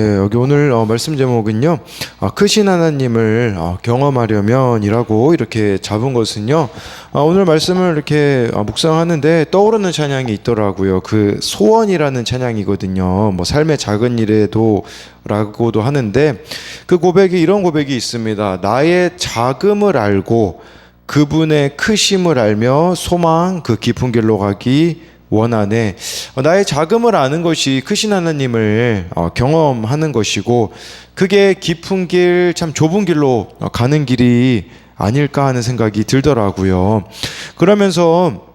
네, 여기 오늘 어, 말씀 제목은요. 아, 크신 하나님을 어, 경험하려면이라고 이렇게 잡은 것은요. 아, 오늘 말씀을 이렇게 어, 묵상하는데 떠오르는 찬양이 있더라고요. 그 소원이라는 찬양이거든요. 뭐 삶의 작은 일에도 라고도 하는데 그 고백이 이런 고백이 있습니다. 나의 자금을 알고 그분의 크심을 알며 소망 그 깊은 길로 가기 원하네. 어, 나의 자금을 아는 것이 크신 하나님을 어, 경험하는 것이고 그게 깊은 길, 참 좁은 길로 어, 가는 길이 아닐까 하는 생각이 들더라고요. 그러면서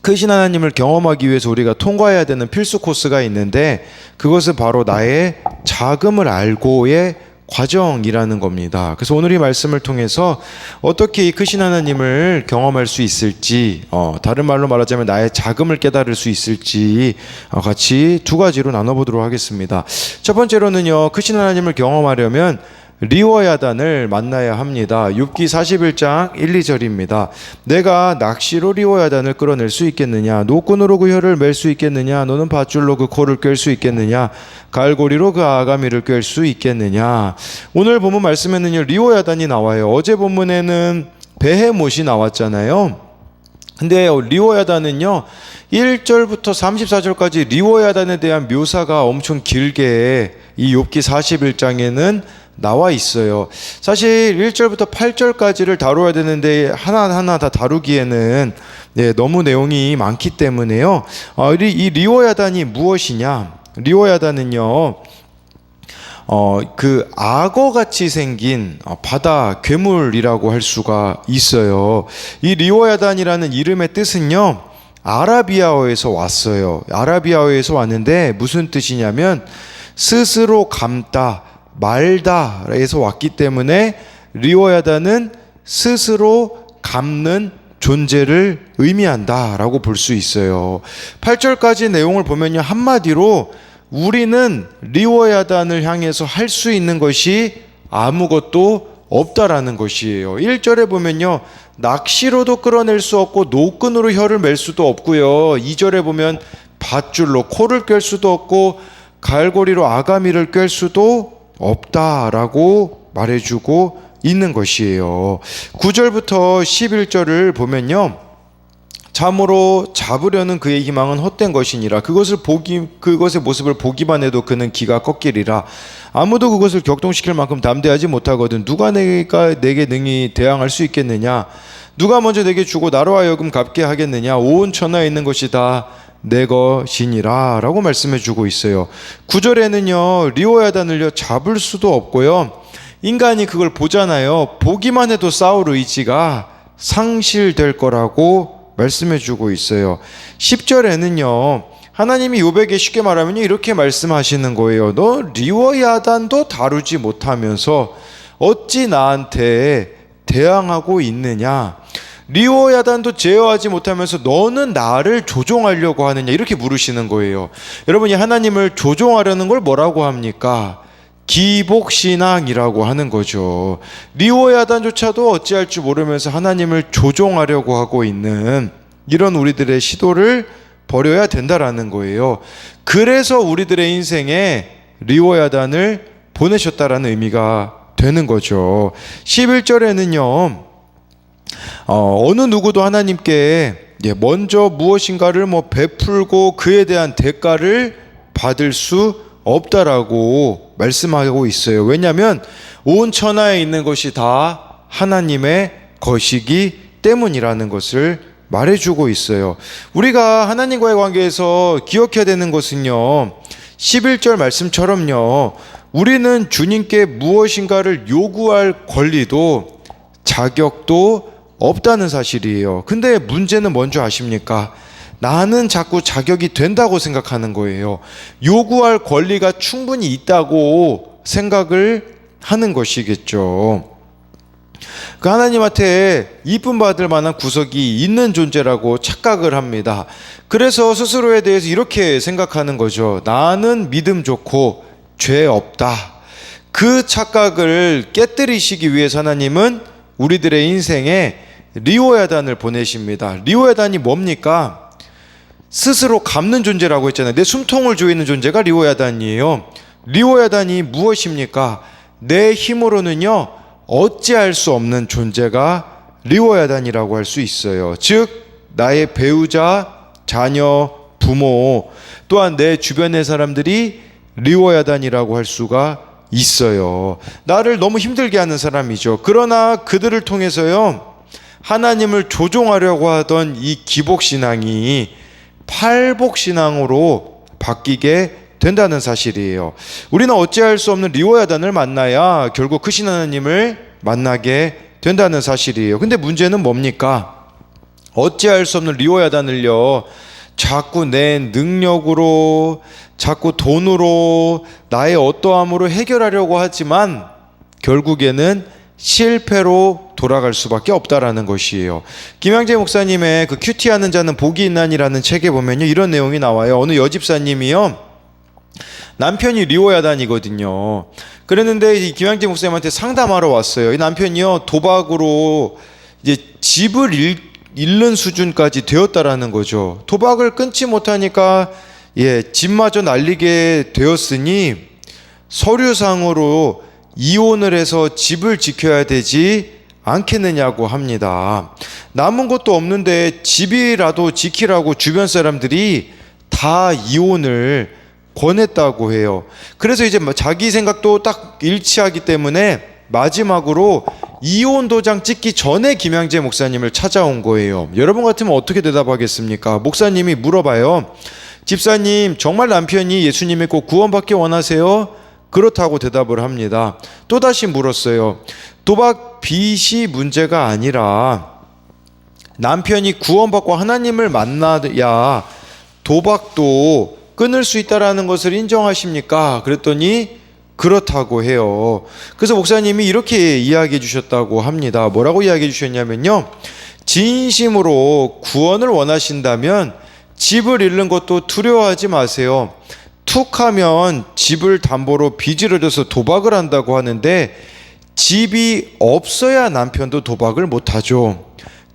크신 하나님을 경험하기 위해서 우리가 통과해야 되는 필수 코스가 있는데 그것은 바로 나의 자금을 알고의 과정이라는 겁니다. 그래서 오늘 이 말씀을 통해서 어떻게 이 크신 하나님을 경험할 수 있을지, 어, 다른 말로 말하자면 나의 자금을 깨달을 수 있을지 어, 같이 두 가지로 나눠보도록 하겠습니다. 첫 번째로는요, 크신 하나님을 경험하려면 리워야단을 만나야 합니다. 6기 41장 1, 2절입니다. 내가 낚시로 리워야단을 끌어낼 수 있겠느냐? 노끈으로 그 혀를 맬 수 있겠느냐? 너는 밧줄로 그 코를 꿰 수 있겠느냐? 갈고리로 그 아가미를 꿰 수 있겠느냐? 오늘 본문 말씀에는요, 리워야단이 나와요. 어제 본문에는 베헤못이 나왔잖아요. 근데 리워야단은요 1절부터 34절까지 리워야단에 대한 묘사가 엄청 길게 이 욥기 41장에는 나와 있어요. 사실 1절부터 8절까지를 다뤄야 되는데 하나하나 다 다루기에는 네, 너무 내용이 많기 때문에요. 어, 이, 이 리워야단이 무엇이냐? 리워야단은요. 어, 그 악어 같이 생긴 어, 바다 괴물이라고 할 수가 있어요. 이 리워야단이라는 이름의 뜻은요. 아라비아어에서 왔어요. 아라비아어에서 왔는데 무슨 뜻이냐면 스스로 감다, 말다에서 왔기 때문에 리워야단은 스스로 감는 존재를 의미한다라고 볼 수 있어요. 8절까지 내용을 보면요. 한마디로 우리는 리워야단을 향해서 할 수 있는 것이 아무것도 없다라는 것이에요. 1절에 보면요. 낚시로도 끌어낼 수 없고 노끈으로 혀를 맬 수도 없고요. 2절에 보면 밧줄로 코를 꿰 수도 없고 갈고리로 아가미를 꿰 수도 없다라고 말해주고 있는 것이에요. 9절부터 11절을 보면요. 참으로 잡으려는 그의 희망은 헛된 것이니라. 그것을 보기 그것의 모습을 보기만 해도 그는 기가 꺾이리라. 아무도 그것을 격동시킬 만큼 담대하지 못하거든 누가 내가 내게 능히 대항할 수 있겠느냐? 누가 먼저 내게 주고 나로 하여금 갚게 하겠느냐? 온 천하에 있는 것이 다 내 것이니라 라고 말씀해 주고 있어요 9절에는요 리오야단을요 잡을 수도 없고요 인간이 그걸 보잖아요 보기만 해도 싸울 의지가 상실될 거라고 말씀해 주고 있어요. 10절에는요. 하나님이 요백에 쉽게 말하면 이렇게 말씀하시는 거예요. 너 리워야단도 다루지 못하면서 어찌 나한테 대항하고 있느냐? 리워야단도 제어하지 못하면서 너는 나를 조종하려고 하느냐? 이렇게 물으시는 거예요. 여러분이 하나님을 조종하려는 걸 뭐라고 합니까? 기복신앙이라고 하는 거죠. 리오야단조차도 어찌할 줄 모르면서 하나님을 조종하려고 하고 있는 이런 우리들의 시도를 버려야 된다라는 거예요. 그래서 우리들의 인생에 리오야단을 보내셨다라는 의미가 되는 거죠. 11절에는요, 어, 어느 누구도 하나님께 예, 먼저 무엇인가를 뭐 베풀고 그에 대한 대가를 받을 수 없다라고 말씀하고 있어요. 왜냐하면 온 천하에 있는 것이 다 하나님의 것이기 때문이라는 것을 말해주고 있어요. 우리가 하나님과의 관계에서 기억해야 되는 것은요. 11절 말씀처럼요. 우리는 주님께 무엇인가를 요구할 권리도 자격도 없다는 사실이에요. 근데 문제는 뭔지 아십니까? 나는 자꾸 자격이 된다고 생각하는 거예요. 요구할 권리가 충분히 있다고 생각을 하는 것이겠죠. 그 하나님한테 이쁨 받을 만한 구석이 있는 존재라고 착각을 합니다. 그래서 스스로에 대해서 이렇게 생각하는 거죠. 나는 믿음 좋고 죄 없다. 그 착각을 깨뜨리시기 위해서 하나님은 우리들의 인생에 리오야단을 보내십니다. 리오야단이 뭡니까? 스스로 갚는 존재라고 했잖아요. 내 숨통을 조이는 존재가 리오야단이에요. 리오야단이 무엇입니까? 내 힘으로는요 어찌할 수 없는 존재가 리오야단이라고 할 수 있어요. 즉 나의 배우자, 자녀, 부모 또한 내 주변의 사람들이 리오야단이라고 할 수가 있어요. 나를 너무 힘들게 하는 사람이죠. 그러나 그들을 통해서요 하나님을 조종하려고 하던 이 기복 신앙이 팔복 신앙으로 바뀌게 된다는 사실이에요. 우리는 어찌할 수 없는 리오야단을 만나야 결국 크신 하나님을 만나게 된다는 사실이에요. 근데 문제는 뭡니까? 어찌할 수 없는 리오야단을요. 자꾸 내 능력으로, 자꾸 돈으로, 나의 어떠함으로 해결하려고 하지만 결국에는 실패로 돌아갈 수밖에 없다라는 것이에요. 김양재 목사님의 그 큐티하는 자는 복이 있나니라는 책에 보면요 이런 내용이 나와요. 어느 여집사님이요. 남편이 리오야단이거든요. 그랬는데 이 김양재 목사님한테 상담하러 왔어요. 이 남편이요 도박으로 이제 집을 잃, 잃는 수준까지 되었다라는 거죠. 도박을 끊지 못하니까 예 집마저 날리게 되었으니 서류상으로 이혼을 해서 집을 지켜야 되지 않겠느냐고 합니다. 남은 것도 없는데 집이라도 지키라고 주변 사람들이 다 이혼을 권했다고 해요. 그래서 이제 뭐 자기 생각도 딱 일치하기 때문에 마지막으로 이혼 도장 찍기 전에 김양재 목사님을 찾아온 거예요. 여러분 같으면 어떻게 대답하겠습니까? 목사님이 물어봐요. 집사님, 정말 남편이 예수님 믿고 구원받기 원하세요? 그렇다고 대답을 합니다. 또다시 물었어요. 도박 빚이 문제가 아니라 남편이 구원받고 하나님을 만나야 도박도 끊을 수 있다라는 것을 인정하십니까? 그랬더니 그렇다고 해요. 그래서 목사님이 이렇게 이야기해 주셨다고 합니다. 뭐라고 이야기해 주셨냐면요. 진심으로 구원을 원하신다면 집을 잃는 것도 두려워하지 마세요. 툭 하면 집을 담보로 빚을 얻어서 도박을 한다고 하는데 집이 없어야 남편도 도박을 못하죠.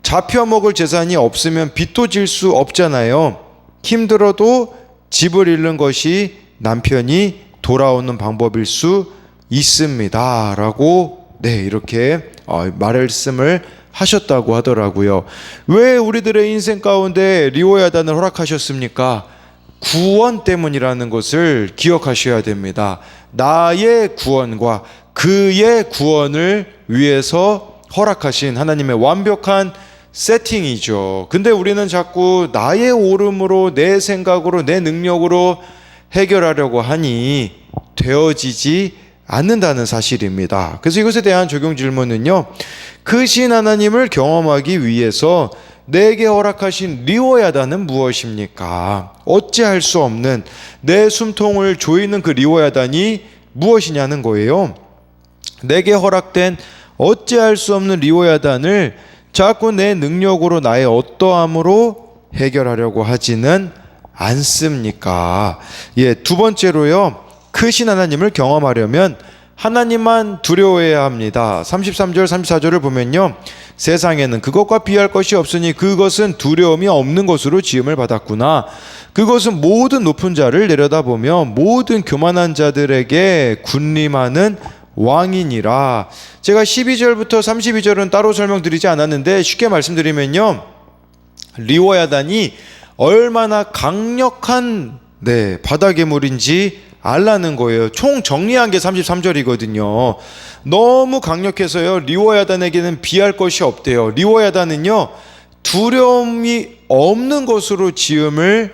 잡혀 먹을 재산이 없으면 빚도 질 수 없잖아요. 힘들어도 집을 잃는 것이 남편이 돌아오는 방법일 수 있습니다. 라고, 네, 이렇게 어, 말씀을 하셨다고 하더라고요. 왜 우리들의 인생 가운데 리오야단을 허락하셨습니까? 구원 때문이라는 것을 기억하셔야 됩니다. 나의 구원과 그의 구원을 위해서 허락하신 하나님의 완벽한 세팅이죠. 근데 우리는 자꾸 나의 오름으로 내 생각으로 내 능력으로 해결하려고 하니 되어지지 않는다는 사실입니다. 그래서 이것에 대한 적용 질문은요. 크신 하나님을 경험하기 위해서 내게 허락하신 리워야단은 무엇입니까? 어찌할 수 없는 내 숨통을 조이는 그 리워야단이 무엇이냐는 거예요. 내게 허락된 어찌할 수 없는 리워야단을 자꾸 내 능력으로 나의 어떠함으로 해결하려고 하지는 않습니까? 예, 두 번째로요. 크신 하나님을 경험하려면 하나님만 두려워해야 합니다. 33절, 34절을 보면요. 세상에는 그것과 비할 것이 없으니 그것은 두려움이 없는 것으로 지음을 받았구나. 그것은 모든 높은 자를 내려다보며 모든 교만한 자들에게 군림하는 왕이니라. 제가 12절부터 32절은 따로 설명드리지 않았는데 쉽게 말씀드리면요. 리워야단이 얼마나 강력한 네, 바다 괴물인지 알라는 거예요. 총 정리한 게 33절이거든요. 너무 강력해서요. 리워야단에게는 비할 것이 없대요. 리워야단은요. 두려움이 없는 것으로 지음을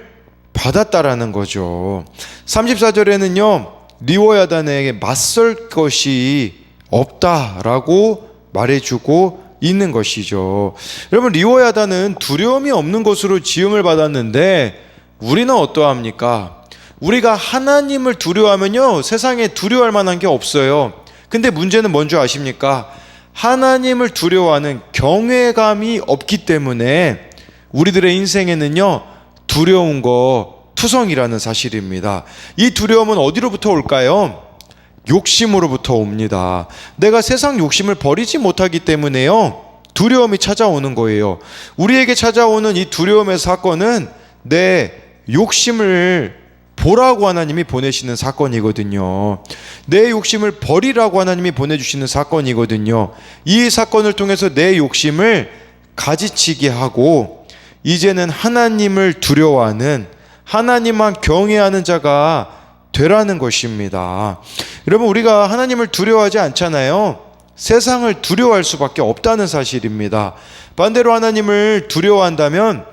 받았다라는 거죠. 34절에는요. 리워야단에게 맞설 것이 없다라고 말해주고 있는 것이죠. 여러분 리워야단은 두려움이 없는 것으로 지음을 받았는데 우리는 어떠합니까? 우리가 하나님을 두려워하면요 세상에 두려워할 만한 게 없어요. 근데 문제는 뭔지 아십니까? 하나님을 두려워하는 경외감이 없기 때문에 우리들의 인생에는요 두려운 거 투성이라는 사실입니다. 이 두려움은 어디로부터 올까요? 욕심으로부터 옵니다. 내가 세상 욕심을 버리지 못하기 때문에요. 두려움이 찾아오는 거예요. 우리에게 찾아오는 이 두려움의 사건은 내 욕심을 보라고 하나님이 보내시는 사건이거든요. 내 욕심을 버리라고 하나님이 보내주시는 사건이거든요. 이 사건을 통해서 내 욕심을 가지치게 하고 이제는 하나님을 두려워하는 하나님만 경외하는 자가 되라는 것입니다. 여러분 우리가 하나님을 두려워하지 않잖아요. 세상을 두려워할 수밖에 없다는 사실입니다. 반대로 하나님을 두려워한다면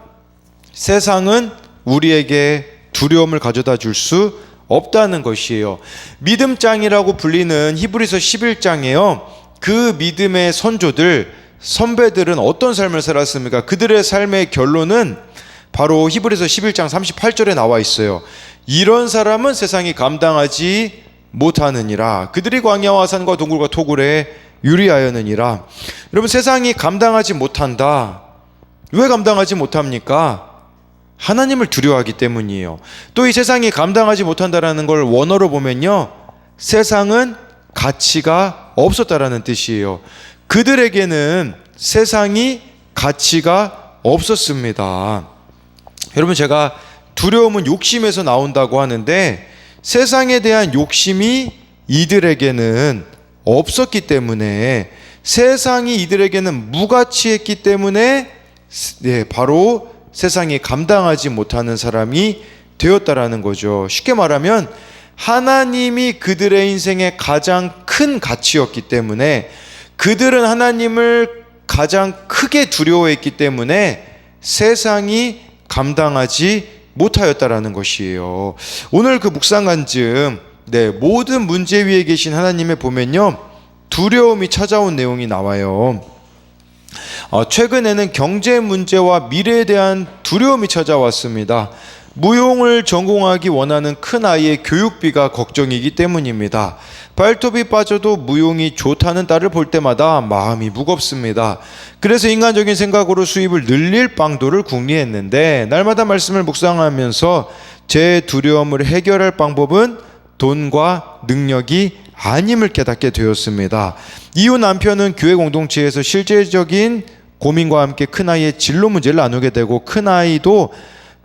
세상은 우리에게 두려움을 가져다 줄 수 없다는 것이에요. 믿음장이라고 불리는 히브리서 11장에요. 그 믿음의 선조들, 선배들은 어떤 삶을 살았습니까? 그들의 삶의 결론은 바로 히브리서 11장 38절에 나와 있어요. 이런 사람은 세상이 감당하지 못하느니라. 그들이 광야와 산과 동굴과 토굴에 유리하였느니라. 여러분 세상이 감당하지 못한다. 왜 감당하지 못합니까? 하나님을 두려워하기 때문이에요. 또 이 세상이 감당하지 못한다라는 걸 원어로 보면요. 세상은 가치가 없었다라는 뜻이에요. 그들에게는 세상이 가치가 없었습니다. 여러분 제가 두려움은 욕심에서 나온다고 하는데 세상에 대한 욕심이 이들에게는 없었기 때문에 세상이 이들에게는 무가치했기 때문에 네, 바로 세상이 감당하지 못하는 사람이 되었다라는 거죠. 쉽게 말하면 하나님이 그들의 인생의 가장 큰 가치였기 때문에 그들은 하나님을 가장 크게 두려워했기 때문에 세상이 감당하지 못하였다라는 것이에요. 오늘 그 묵상간증 네, 모든 문제 위에 계신 하나님의 보면요. 두려움이 찾아온 내용이 나와요. 어, 최근에는 경제 문제와 미래에 대한 두려움이 찾아왔습니다. 무용을 전공하기 원하는 큰 아이의 교육비가 걱정이기 때문입니다. 발톱이 빠져도 무용이 좋다는 딸을 볼 때마다 마음이 무겁습니다. 그래서 인간적인 생각으로 수입을 늘릴 방도를 궁리했는데 날마다 말씀을 묵상하면서 제 두려움을 해결할 방법은 돈과 능력이 아님을 깨닫게 되었습니다. 이후 남편은 교회 공동체에서 실제적인 고민과 함께 큰아이의 진로 문제를 나누게 되고 큰아이도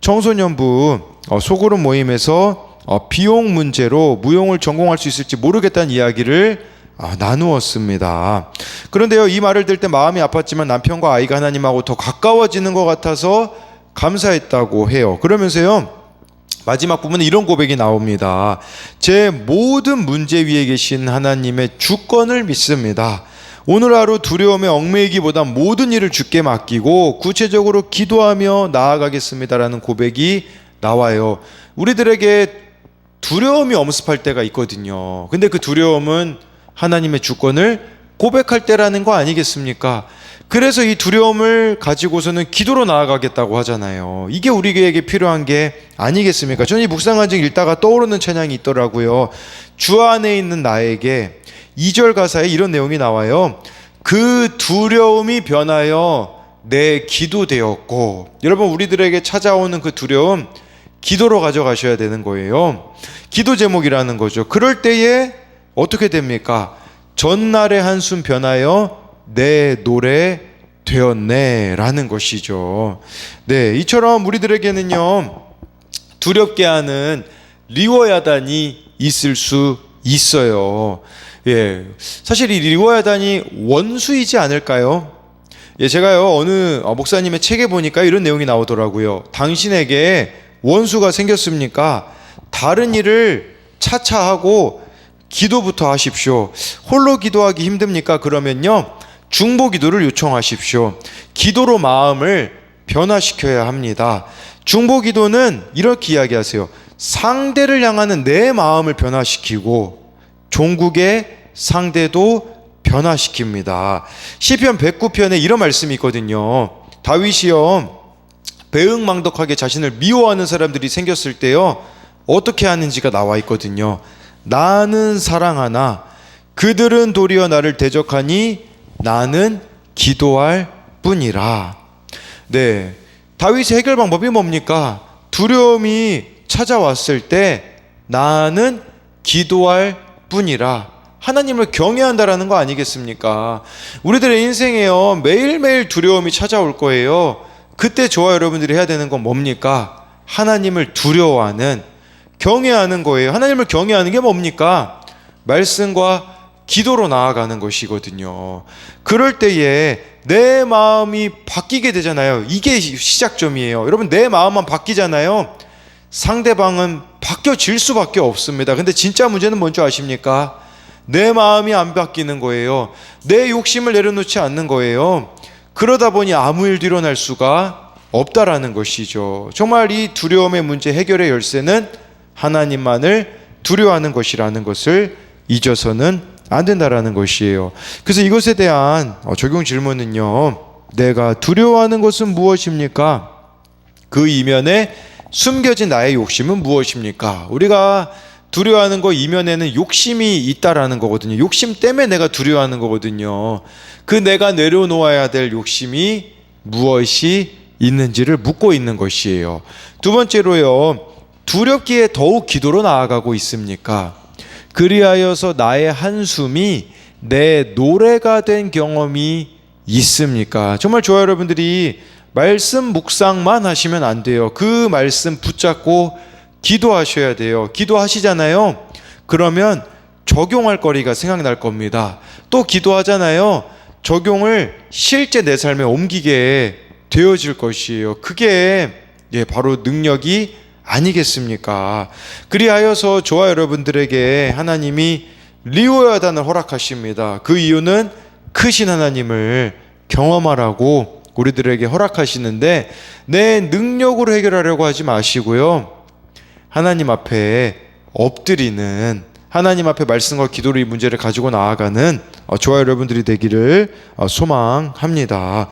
청소년부 어, 소그룹 모임에서 어, 비용 문제로 무용을 전공할 수 있을지 모르겠다는 이야기를 아, 나누었습니다. 그런데요, 이 말을 들을 때 마음이 아팠지만 남편과 아이가 하나님하고 더 가까워지는 것 같아서 감사했다고 해요. 그러면서요, 마지막 부분에 이런 고백이 나옵니다. 제 모든 문제 위에 계신 하나님의 주권을 믿습니다. 오늘 하루 두려움에 얽매이기보다 모든 일을 주께 맡기고 구체적으로 기도하며 나아가겠습니다라는 고백이 나와요. 우리들에게 두려움이 엄습할 때가 있거든요. 근데 그 두려움은 하나님의 주권을 고백할 때라는 거 아니겠습니까? 그래서 이 두려움을 가지고서는 기도로 나아가겠다고 하잖아요. 이게 우리에게 필요한 게 아니겠습니까? 저는 이 묵상한증 읽다가 떠오르는 찬양이 있더라고요. 주 안에 있는 나에게 2절 가사에 이런 내용이 나와요. 그 두려움이 변하여 내 기도 되었고 여러분 우리들에게 찾아오는 그 두려움 기도로 가져가셔야 되는 거예요. 기도 제목이라는 거죠. 그럴 때에 어떻게 됩니까? 전날의 한숨 변하여 내 노래 되었네라는 것이죠. 네, 이처럼 우리들에게는요 두렵게 하는 리워야단이 있을 수 있어요. 예, 사실 이 리워야단이 원수이지 않을까요? 예, 제가요 어느 어, 목사님의 책에 보니까 이런 내용이 나오더라고요. 당신에게 원수가 생겼습니까? 다른 일을 차차 하고 기도부터 하십시오. 홀로 기도하기 힘듭니까? 그러면요. 중보 기도를 요청하십시오. 기도로 마음을 변화시켜야 합니다. 중보 기도는 이렇게 이야기하세요. 상대를 향하는 내 마음을 변화시키고 종국의 상대도 변화시킵니다. 시편 109편에 이런 말씀이 있거든요. 다윗이요. 배응망덕하게 자신을 미워하는 사람들이 생겼을 때요. 어떻게 하는지가 나와 있거든요. 나는 사랑하나 그들은 도리어 나를 대적하니 나는 기도할 뿐이라. 네. 다윗의 해결 방법이 뭡니까? 두려움이 찾아왔을 때 나는 기도할 뿐이라. 하나님을 경외한다라는 거 아니겠습니까? 우리들의 인생에요. 매일매일 두려움이 찾아올 거예요. 그때 저와 여러분들이 해야 되는 건 뭡니까? 하나님을 두려워하는 경외하는 거예요. 하나님을 경외하는 게 뭡니까? 말씀과 기도로 나아가는 것이거든요. 그럴 때에 내 마음이 바뀌게 되잖아요. 이게 시작점이에요. 여러분, 내 마음만 바뀌잖아요. 상대방은 바뀌어질 수밖에 없습니다. 근데 진짜 문제는 뭔지 아십니까? 내 마음이 안 바뀌는 거예요. 내 욕심을 내려놓지 않는 거예요. 그러다 보니 아무 일도 일어날 수가 없다라는 것이죠. 정말 이 두려움의 문제 해결의 열쇠는 하나님만을 두려워하는 것이라는 것을 잊어서는 안 된다라는 것이에요. 그래서 이것에 대한 어, 적용 질문은요. 내가 두려워하는 것은 무엇입니까? 그 이면에 숨겨진 나의 욕심은 무엇입니까? 우리가 두려워하는 거 이면에는 욕심이 있다라는 거거든요. 욕심 때문에 내가 두려워하는 거거든요. 그 내가 내려놓아야 될 욕심이 무엇이 있는지를 묻고 있는 것이에요. 두 번째로요. 두렵기에 더욱 기도로 나아가고 있습니까? 그리하여서 나의 한숨이 내 노래가 된 경험이 있습니까? 정말 좋아요, 여러분들이 말씀 묵상만 하시면 안 돼요. 그 말씀 붙잡고 기도하셔야 돼요. 기도하시잖아요. 그러면 적용할 거리가 생각날 겁니다. 또 기도하잖아요. 적용을 실제 내 삶에 옮기게 되어질 것이에요. 그게 예, 바로 능력이 아니겠습니까? 그리하여서 저와 여러분들에게 하나님이 리오야단을 허락하십니다. 그 이유는 크신 하나님을 경험하라고 우리들에게 허락하시는데 내 능력으로 해결하려고 하지 마시고요. 하나님 앞에 엎드리는 하나님 앞에 말씀과 기도로 이 문제를 가지고 나아가는 어, 저와 여러분들이 되기를 어, 소망합니다.